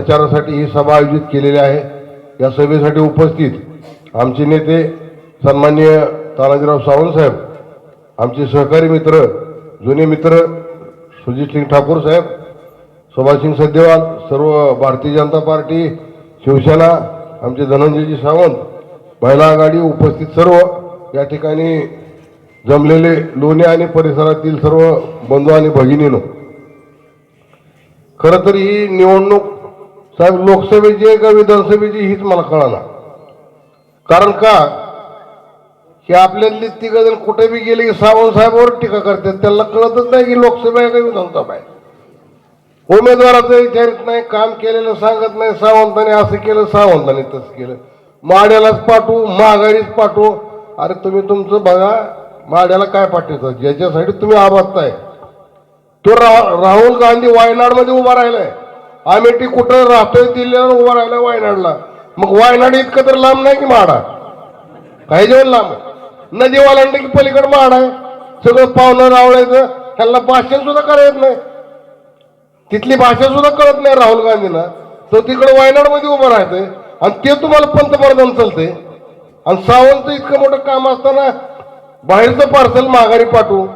प्रचारासाठी ही सभा आयोजित केलेली आहे. या सभेसाठी उपस्थित आमचे नेते सन्माननीय तानाजीराव सावंत साहेब आमचे सहकारी मित्र जुने मित्र सुजितसिंग ठाकूर साहेब सुभाषसिंग सद्देवाल सर्व भारतीय जनता पार्टी शिवसेना आमचे धनंजयजी सावंत महिला आघाडी उपस्थित सर्व. या ठिकाणी जमलेले लोणे आणि परिसरातील सर्व बंधू आणि भगिनीनो खरं तर ही निवडणूक साहेब लोकसभेची आहे का विधानसभेची हीच मला कळाला कारण का? की आपल्यातली तिघ जण कुठे बी गेले की सावंत साहेबांवर टीका करतात. त्यांना कळतच नाही की लोकसभा आहे का विधानसभा आहे. उमेदवाराचं विचारित नाही काम केलेलं सांगत नाही सावंताने असं केलं सावंताने तसं केलं. माड्यालाच पाठवू माघारीच पाठवू. अरे तुम्ही तुमचं बघा माड्याला काय पाठवतो ज्याच्यासाठी तुम्ही आबादताय तो रा राहुल गांधी वायनाडमध्ये उभा राहिलाय. आमेठी कुठं राहतोय दिल्लीला उभा राहिला वायनाडला. मग वायनाड इतकं तर लांब नाही की माडा? काही जेवण लांब नदी वालांडे की पलीकडे माड आहे? सगळं पाहुणं रावळायचं त्यांना भाषण सुद्धा करायच नाही. तिथली भाषा सुद्धा कळत नाही राहुल गांधींना. तो तिकडे वायनाडमध्ये उभं राहतंय आणि ते तुम्हाला पंतप्रधान चालते आणि सावंत इतकं मोठं काम असताना बाहेरचं पार्सल माघारी पाठवू.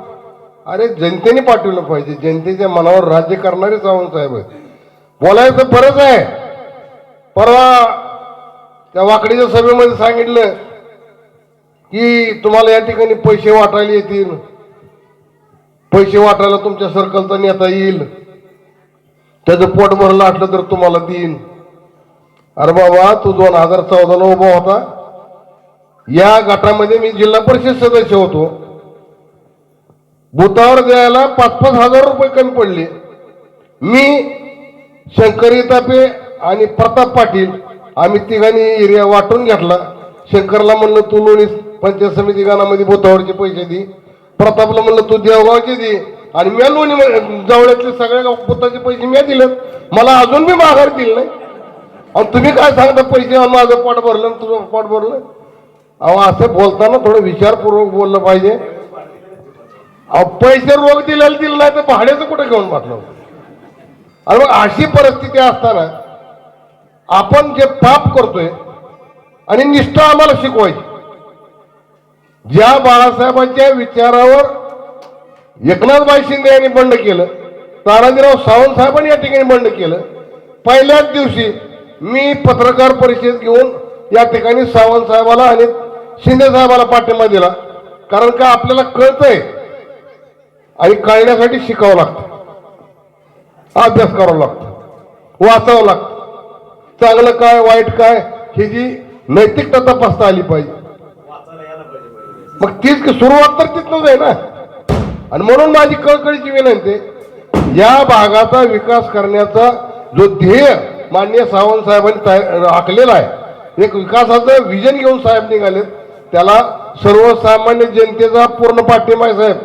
अरे जनतेने पाठवलं पाहिजे. जनतेच्या मनावर राज्य करणारे सावंत साहेब आहेत. बोलायचं परत आहे. परवा त्या वाकडीच्या सभेमध्ये सांगितलं की तुम्हाला या ठिकाणी पैसे वाटायला येतील. पैसे वाटायला तुमच्या सर्कलचा नेता येईल. त्याचं पोट भरलं असलं तर तुम्हाला देईन. अरे बाबा तू दोन हजार चौदाला उभा होता. या गटामध्ये मी जिल्हा परिषद सदस्य होतो. बुथावर द्यायला पाच पाच हजार रुपये कमी पडले. मी शंकरी तापे आणि प्रताप पाटील आम्ही तिघांनी एरिया वाटून घेतला. शंकरला म्हणलं तू लोणी पंचायत समिती गानामध्ये भुतावरचे पैसे दे. प्रतापला म्हणलं तू देवगावचे दे. आणि मी लोणी जवळ्यातले सगळ्या बुथाचे पैसे मी दिले मला अजून मी माघार दिले नाही. आणि तुम्ही काय सांगता पैसे माझं पोट भरलं तुझं पोट भरलं? अहो असं बोलताना थोडं विचारपूर्वक बोललं पाहिजे. अहो पैसे रोग दिलेला दिलं नाही तर भाड्याचं कुठे घेऊन पाठलं आणि मग अशी परिस्थिती असताना आपण जे पाप करतोय आणि निष्ठा आम्हाला शिकवायची. ज्या बाळासाहेबांच्या विचारावर एकनाथबाई शिंदे यांनी बंड केलं तानाजीराव सावंत साहेबांनी या ठिकाणी बंड केलं पहिल्याच दिवशी मी पत्रकार परिषद घेऊन या ठिकाणी सावंत साहेबाला आणि शिंदे साहेबाला पाठिंबा दिला. कारण का आपल्याला कळतंय आणि कळण्यासाठी शिकावं लागतं. अभ्यास करावा लागतो. वाचावं लागतं. चांगलं काय वाईट काय ही जी नैतिकता तपासता आली पाहिजे. मग तीच सुरुवात तर तिथनच आहे ना. आणि म्हणून माझी कळकळीची विनंती या भागाचा विकास करण्याचा जो ध्येय माननीय सावंत साहेबांनी आखलेला आहे एक विकासाचं विजन घेऊन साहेब निघालेत त्याला सर्वसामान्य जनतेचा पूर्ण पाठिंबा आहे साहेब.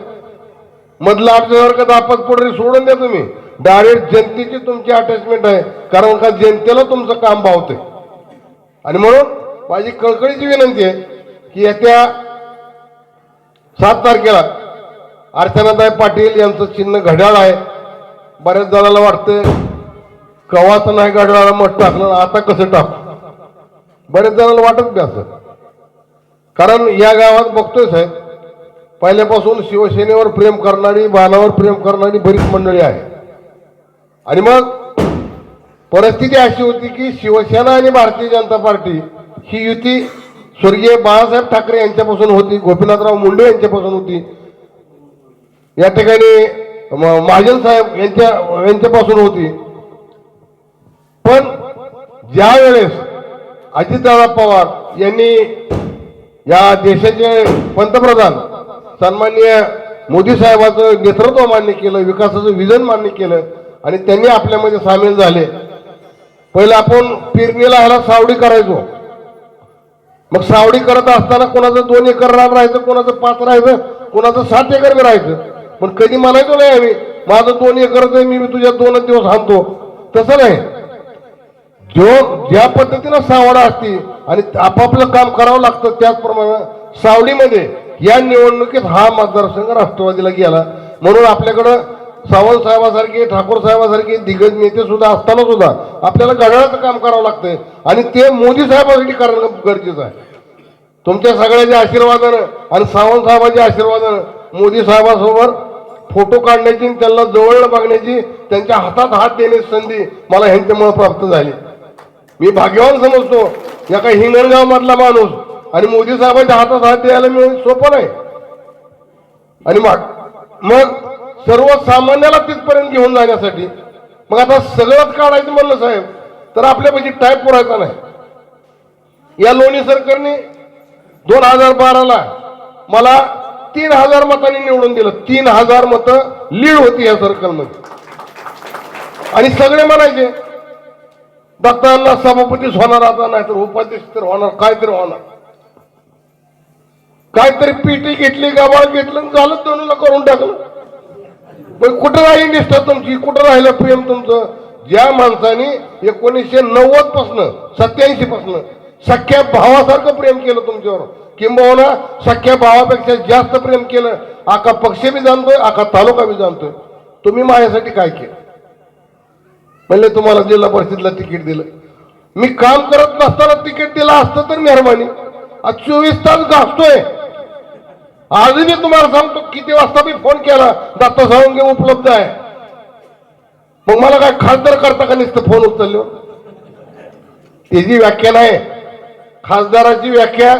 मधला आमच्यासारखं दापत पुढे सोडून द्या तुम्ही. डायरेक्ट जनतेची तुमची अटॅचमेंट आहे. कारण का जनतेला तुमचं काम भावते आणि म्हणून माझी कळकळीची विनंती आहे की येत्या सात तारखेला अर्चनाताई पाटील यांचं चिन्ह घड्याळ आहे. बऱ्याच जणाला वाटतं कवाच नाही घड्याळाला मत टाकलं आता कसं टाक? बऱ्याच जणांना वाटत बी असं. कारण या गावात बघतोय साहेब पहिल्यापासून शिवसेनेवर प्रेम करणारी बाणावर प्रेम करणारी बरीच मंडळी आहे आणि मग परिस्थिती अशी होती की शिवसेना आणि भारतीय जनता पार्टी ही युती स्वर्गीय बाळासाहेब ठाकरे यांच्यापासून होती गोपीनाथराव मुंडे यांच्यापासून होती. या ठिकाणी महाजन साहेब यांच्या यांच्यापासून होती. पण ज्या वेळेस अजितदादा पवार यांनी या देशाचे पंतप्रधान सन्माननीय मोदी साहेबाचं नेतृत्व मान्य केलं विकासाचं विजन मान्य केलं आणि त्यांनी आपल्यामध्ये सामील झाले. पहिलं आपण पेरणीला ह्याला सावडी करायचो. मग सावडी करत असताना कोणाचं दोन एकर राब राहायचं कोणाचं पाच राहायचं कोणाचं सात एकर बी राहायचं. पण कधी म्हणायचो नाही आम्ही माझं दोन एकरच आहे मी तुझ्या दोनच दिवस आणतो तसं नाही. जो ज्या पद्धतीनं सावडा असते आणि आपापलं काम करावं लागतं त्याचप्रमाणे सावडीमध्ये या निवडणुकीत हा मतदारसंघ राष्ट्रवादीला गेला. म्हणून आपल्याकडं सावंत साहेबासारखे ठाकूर साहेबासारखे दिग्गज नेते सुद्धा असताना सुद्धा आपल्याला घड्याळाचं काम करावं लागतंय. आणि ते मोदी साहेबासाठी करणं गरजेचं आहे. तुमच्या सगळ्याच्या आशीर्वादानं आणि सावंत साहेबांच्या आशीर्वादानं मोदी साहेबासोबत फोटो काढण्याची त्यांना जवळ बघण्याची त्यांच्या हातात हात देण्याची संधी मला ह्यांच्यामुळे प्राप्त झाली. मी भाग्यवान समजतो या काही हिंगणगाव मधला माणूस आणि मोदी साहेबांच्या हातात हात द्यायला मी सोपं नाही. आणि मग मग सर्वसामान्याला तिथपर्यंत घेऊन जाण्यासाठी. मग आता सगळंच काढायचं म्हणलं साहेब तर आपल्यापैकी टाईप पुरायचा नाही. या लोणी सरकारने दोन हजार बाराला मला तीन हजार मतांनी निवडून दिलं. तीन हजार मतं लीड होती या सर्कलमध्ये आणि सगळे म्हणायचे दत्तांना सभापतीच होणार आता नाही तर उपाध्यक्ष तर होणार काय तरी होणार. काहीतरी पीटी घेतली गाबाळ घेतलं झालं दोन्हीला करून टाकलं. मग कुठं राहील निष्ठा तुमची? कुठं राहिलं प्रेम तुमचं? ज्या माणसाने एकोणीसशे नव्वद पासनं सत्याऐंशी पासनं सख्या भावासारखं प्रेम केलं तुमच्यावर. किंबहुना सख्या भावापेक्षा जास्त प्रेम केलं. आका पक्ष बी जाणतोय आका तालुका बी जाणतोय. तुम्ही माझ्यासाठी काय केलं? म्हणले तुम्हाला जिल्हा परिषदला तिकीट दिलं. मी काम करत नसताना तिकीट दिलं असतं तर मेहरबानी. आज चोवीस तास गाजतोय आजही तुम्हाला सांगतो किती वाजता मी फोन केला दत्ता सावंगे उपलब्ध आहे. मग मला काय खासदार करता का नसतं फोन उचललो? त्याची व्याख्या नाही. खासदाराची व्याख्या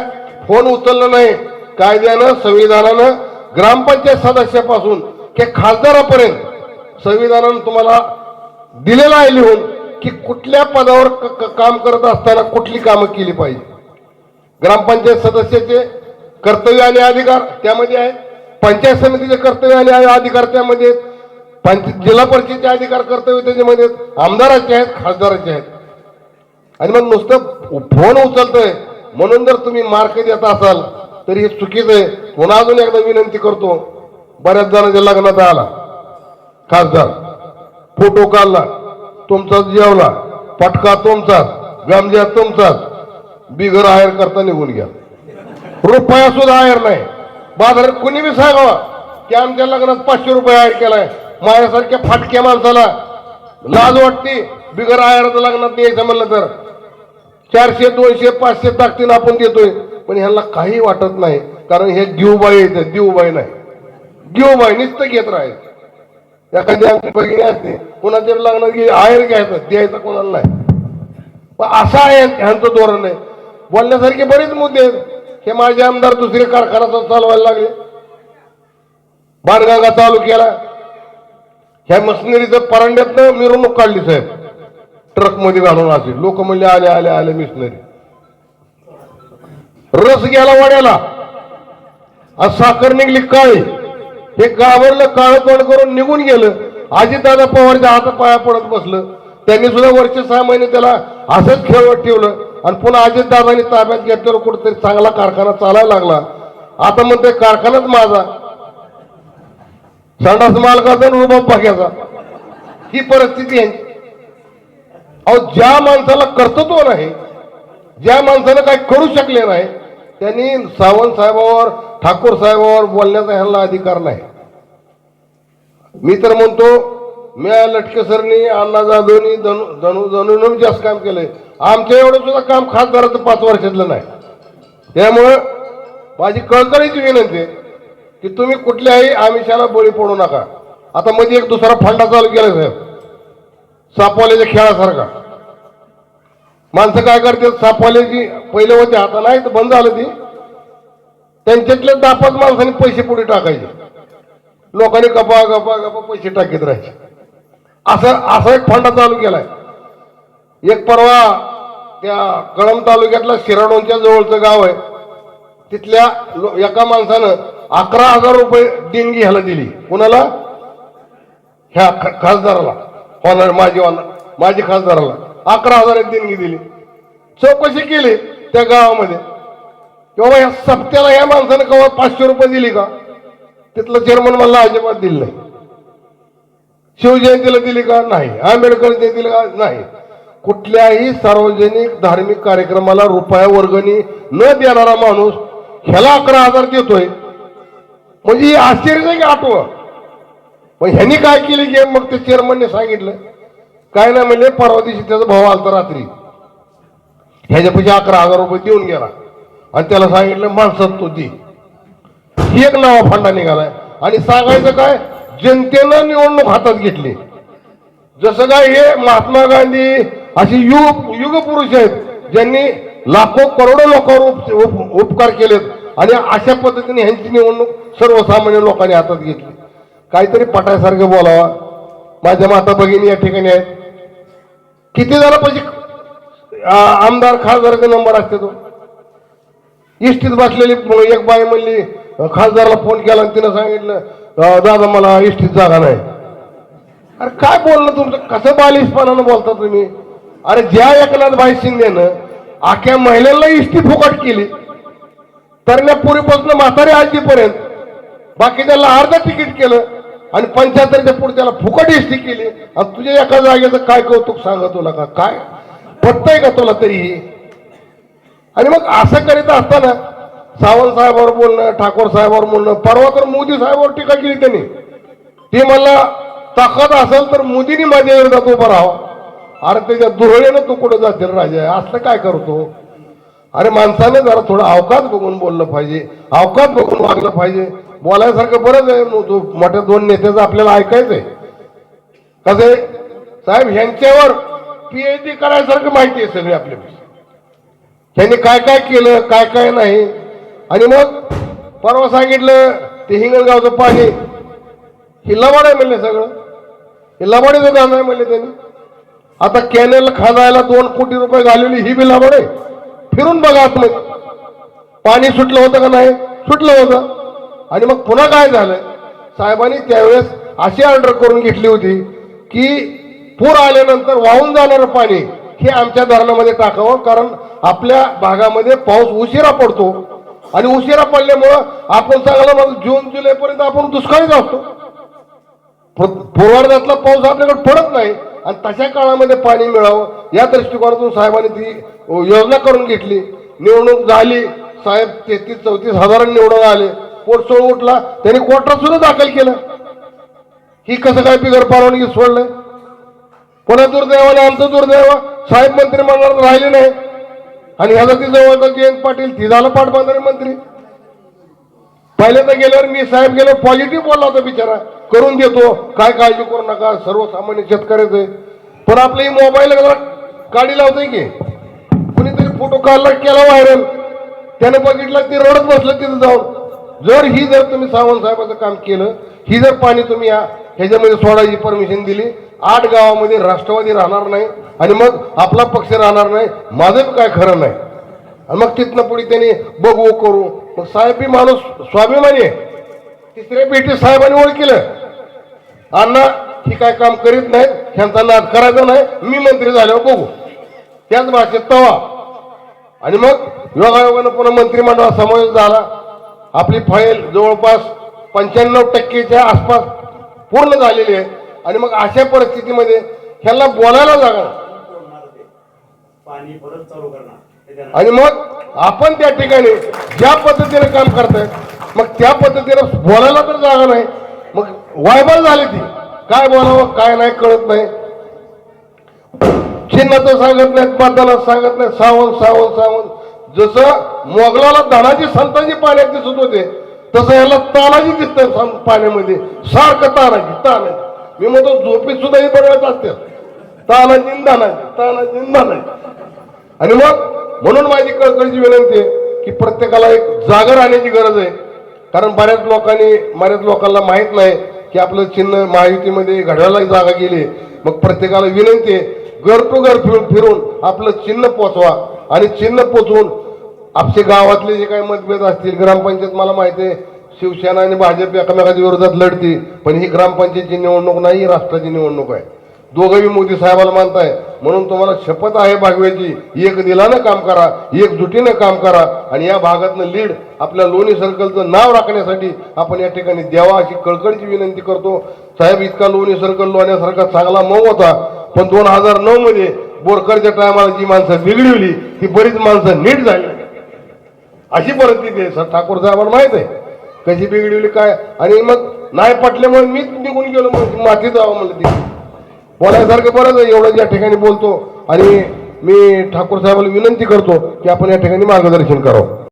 फोन उचललं नाही. कायद्यानं संविधानानं ग्रामपंचायत सदस्यापासून ते खासदारापर्यंत संविधानानं तुम्हाला दिलेलं आहे लिहून की कुठल्या पदावर क- काम करत असताना कुठली कामं केली पाहिजे. ग्रामपंचायत सदस्याचे कर्तव्य आणि अधिकार त्यामध्ये आहे. पंचायत समितीचे कर्तव्य आणि अधिकार त्यामध्ये आहेत. पंच जिल्हा परिषदेचे अधिकार कर्तव्य त्याच्यामध्ये आहेत. आमदाराचे आहेत खासदाराचे आहेत. आणि मग नुसतं फोन उचलतोय. म्हणून जर तुम्ही मार्क देत असाल तरी हे चुकीचं आहे. पुन्हा अजून एकदा विनंती करतो. बऱ्याच जणांच्या लग्नात आला. खासदार फोटो काढला. तुमचाच जेवला. पटका तुमचाच. गमजा तुमचाच. बिगर हायर करता निघून घ्या रुपया सुद्धा आयर नाही. बाजारात कुणी बी सांगावा की आमच्या लग्नात पाचशे रुपये हायर केलाय. माझ्यासारख्या फाटक्या माणसाला लाज वाटते बिगर हायरचं लग्नात यायचं म्हणलं तर. चारशे दोनशे पाचशे ताकदीनं आपण देतोय. पण ह्यांना काही वाटत नाही कारण हे गिवबाई येते दिवबाई नाही. गिवबाई नुसतं घेत राहायचं. एखादी आमची बहिणी असते कोणाच्या लग्नात घे आहेर घ्यायचं द्यायचं कोणाला नाही. पण असं आहे ह्यांचं धोरण आहे. बोलण्यासारखे बरेच मुद्दे आहेत. हे माझे आमदार दुसरे कारखाना चालवायला लागले. बाणगंगा चालू केला. ह्या मशिनरीचं परांड्यातनं मिरवणूक काढली साहेब. ट्रकमध्ये घालून असे लोक म्हणले आले आले आले मिशनरी. रस गेला वाड्याला. आज साखर निघली काळी. हे गावरलं काळ तोंड करून निघून गेलं. अजितदादा पवारच्या हात पाया पडत बसलं. त्यांनी सुद्धा वरचे सहा महिने त्याला असंच खेळवत ठेवलं. आणि पुन्हा अजितदादांनी ताब्यात घेतल्यावर कुठेतरी चांगला कारखाना चालायला लागला. आता म्हणते कारखानाच माझा. संडास मालकाचा आणि रुबाब भाग्याचा ही परिस्थिती आहे. अहो ज्या माणसाला कर्तृत्व नाही ज्या माणसानं काही करू शकले नाही त्यांनी सावंत साहेबावर ठाकूर साहेबावर बोलण्याचा ह्यांना अधिकार नाही. मी तर म्हणतो मी लटकेसरनी अण्णा जाधवनी धनु जणू जणून जास्त काम केलंय. आमच्या एवढं सुद्धा काम खासदाराचं पाच वर्षातलं नाही. त्यामुळं माझी कळकळीची विनंती आहे की तुम्ही कुठल्याही आमिषाला बळी पडू नका. आता मध्ये एक दुसरा फंडा चालू केला साहेब. सापवाल्याच्या खेळासारखा. माणसं काय करतात सापवाल्याची पहिले होते आता नाही तर बंद झालं ती. त्यांच्यातल्या दहा पाच पैसे पुढे टाकायचे. लोकांनी गपा गपा गपा पैसे टाकीत राहायचे. असं असा एक फंडा चालू केलाय. एक परवा त्या कळंब तालुक्यातल्या शिराडोंच्या जवळचं गाव आहे. तिथल्या एका माणसानं अकरा हजार रुपये देणगी ह्याला दिली. कुणाला? ह्या खासदाराला. होणार माझी होणार माझी खासदाराला. अकरा हजार देणगी दिली. चौकशी केली त्या गावामध्ये. किंवा या सप्त्याला या माणसानं केव्हा पाचशे रुपये दिली का? तिथलं चेअरमन मला अजिबात दिलं नाही. शिवजयंतीला दिली का? नाही. आंबेडकर जयंतीला का? नाही. कुठल्याही सार्वजनिक धार्मिक कार्यक्रमाला रुपया वर्गणी न देणारा माणूस ह्याला अकरा हजार देतोय. म्हणजे ही आश्चर्य आहे की आठवं? पण ह्यांनी काय केली की मग ते चेअरमनने सांगितलं? काय नाही म्हणजे परवा दिवशी त्याचा भाव आलता रात्री. ह्याच्यापेक्षा अकरा हजार रुपये देऊन गेला. आणि त्याला सांगितलं माणसात तो दे. ही एक नावा फंडा निघालाय. आणि सांगायचं काय? जनतेनं निवडणूक हातात घेतली. जसं काय हे महात्मा गांधी असे युग युगपुरुष आहेत ज्यांनी लाखो करोडो लोकांवर उप- उप- उपकार केलेत आणि अशा पद्धतीने ह्यांची निवडणूक सर्वसामान्य लोकांनी हातात घेतली. काहीतरी पटायसारखं बोलावा. माझ्या माता भगिनी या ठिकाणी आहेत. किती जण पैसे आमदार खासदाराचा नंबर असते तो? इष्टीत बसलेली एक बाई म्हणली खासदाराला फोन केला आणि तिनं सांगितलं दादा मला इष्टीत जागा नाही. अरे काय बोलणं तुमचं? कसं बालिशपणानं बोलता तुम्ही? अरे ज्या एकनाथ भाई शिंदेनं आख्या महिलांना इष्टी फुकट केली तरण्यापुरीपासून म्हातारी आजीपर्यंत बाकीच्याला अर्ध तिकीट केलं आणि पंच्याहत्तरच्या पुढे त्याला फुकट इष्टी केली. आणि तुझ्या एका जागेचं काय कौतुक सांगा तुला का? काय? पटतंय का तुला तरीही आणि मग असं करीत असताना सावंत साहेबावर बोलणं ठाकूर साहेबावर बोलणं परवा तर मोदी साहेबावर टीका केली त्यांनी. ते मला ताकद असेल तर मोदींनी माझ्या विरोधात उभं राहावं. अरे त्याच्या दुरळेनं तू कुठं जातील राजा? असलं काय करतो? अरे माणसाने जरा थोडं अवकाश बघून बोललं पाहिजे. अवकाश बघून वागलं पाहिजे. बोलायसारखं बरंच आहे मग तो मोठ्या दोन नेत्याचं आपल्याला ऐकायचंय. कसं आहे? साहेब ह्यांच्यावर पीएचडी करायसारखं माहिती आहे सगळी आपल्यापेक्षा त्यांनी काय काय केलं काय काय नाही. आणि मग परवा सांगितलं ते हिंगणगावचं पाणी हे लबाड आहे म्हणले सगळं. हे लबाडीचं काम आहे म्हणले त्यांनी. आता कॅनेल खाजायला दोन कोटी रुपये घालवली ही बी लबाड. आहे फिरून बघा आपले पाणी सुटलं होतं का नाही? सुटलं होतं. आणि मग पुन्हा काय झालं? साहेबांनी त्यावेळेस अशी ऑर्डर करून घेतली होती की पूर आल्यानंतर वाहून जाणारं पाणी हे आमच्या धरणामध्ये टाकावं कारण आपल्या भागामध्ये पाऊस उशिरा पडतो. आणि उशिरा पडल्यामुळं आपण चांगलं जून जुलैपर्यंत आपण दुष्काळीच असतो पूर्वार्धातला पाऊस आपल्याकडे पडत नाही. आणि तशा काळामध्ये पाणी मिळावं या दृष्टिकोनातून साहेबांनी ती योजना करून घेतली. निवडणूक झाली. साहेब तेहतीस चौतीस हजार निवडून आले. पोटसोळ उठला. त्यांनी कोर्टात सुद्धा दाखल केलं. ही कसं काय बिगर परवानगी सोडलंय? पुन्हा दुर्दैवाने आमचं दुर्दैव? साहेब मंत्रिमंडळात राहिले नाही. आणि ह्याला ती जवळचा जयंत पाटील ती झालं पाटबंधारे मंत्री. पहिल्यांदा गेल्यावर मी साहेब गेलो पॉझिटिव्ह बोलला होता बिचारा. करून देतो. काय काळजी करू नका सर्वसामान्य शेतकऱ्याचं आहे. पण आपले मोबाईल गाडी लावतोय की. कुणीतरी फोटो काढला केला व्हायरल त्याने बघितलं ते रडत बसलं तिथं जाऊन. जर ही जर तुम्ही सावंत साहेबाचं काम केलं ही जर पाणी तुम्ही या ह्याच्यामध्ये सोडायची परमिशन दिली आठ गावामध्ये राष्ट्रवादी राहणार नाही आणि मग आपला पक्ष राहणार नाही माझं बी काय खरं नाही. आणि मग तिथनं पुढे त्यांनी बघू करू. मग साहेब बी माणूस स्वाभिमानी आहे. तिसऱ्या पेटी साहेबांनी ओळखलं. अण्णा ही काय काम करीत नाही ह्यांचा नाद करायचा नाही मी मंत्री झाल्यावर बघू. त्याच भाषेत तवा. आणि मग योगायोगानं पुन्हा मंत्रिमंडळात समावेश झाला. आपली फाईल जवळपास पंच्याण्णव टक्केच्या आसपास पूर्ण झालेली आहे. आणि मग अशा परिस्थितीमध्ये ह्यांना बोलायला जागा आणि मग आपण त्या ठिकाणी ज्या पद्धतीने काम करताय मग त्या पद्धतीने बोलायला तर जागा नाही. मग वायबल झाली ती. काय बोलावं काय नाही कळत नाही. चिन्हाचं सांगत नाहीत मतदानात सांगत नाही सावंत सावंत सावंत. जसं मोगलाला धनाची संतांची पाण्यात दिसत होते तसं याला तानाजी दिसत पाण्यामध्ये. सारखं तानाजी तानाजी. मी म्हणतो झोपीत सुद्धा ही बघत असते. ताना न नाही ताना न नाही. आणि मग म्हणून माझी कळकळीची विनंती आहे की प्रत्येकाला एक जागा राहण्याची गरज आहे. कारण बऱ्याच लोकांनी बऱ्याच लोकांना माहीत नाही की आपलं चिन्ह महायुतीमध्ये घड्याला जागा गेली मग प्रत्येकाला विनंती आहे घर टू घर फिरून फिरून आपलं चिन्ह पोचवा. आणि चिन्ह पोचवून आपले गावातले जे काही मतभेद असतील ग्रामपंचायत मला माहिती आहे शिवसेना आणि भाजप एकमेकाच्या विरोधात लढती पण ही ग्रामपंचायतची निवडणूक नाही राष्ट्राची निवडणूक आहे. दोघंही मोदी साहेबाला मानताय. म्हणून तुम्हाला शपथ आहे भागव्याची एक दिलानं काम करा एकजुटीनं काम करा आणि या भागातनं लीड आपल्या लोणी सर्कलचं नाव राखण्यासाठी आपण या ठिकाणी द्यावा अशी कळकळीची विनंती करतो. साहेब इतका लोणी सर्कल लोण्यासारखा चांगला मऊ होता पण दोन हजार नऊ मध्ये बोरकरच्या टायमाला जी माणसं बिघडवली ती बरीच माणसं नीट झाली. अशी परिस्थिती आहे. सर ठाकूर साहेबांना माहीत आहे. कशी बिघडवली काय? आणि मग नाही पटल्यामुळे मीच निघून गेलो मग माती जावं म्हणलं ती बोलायसारखं बरंच आहे, एवढं या ठिकाणी बोलतो. आणि मी ठाकूर साहेबाला विनंती करतो की आपण या ठिकाणी मार्गदर्शन करावं.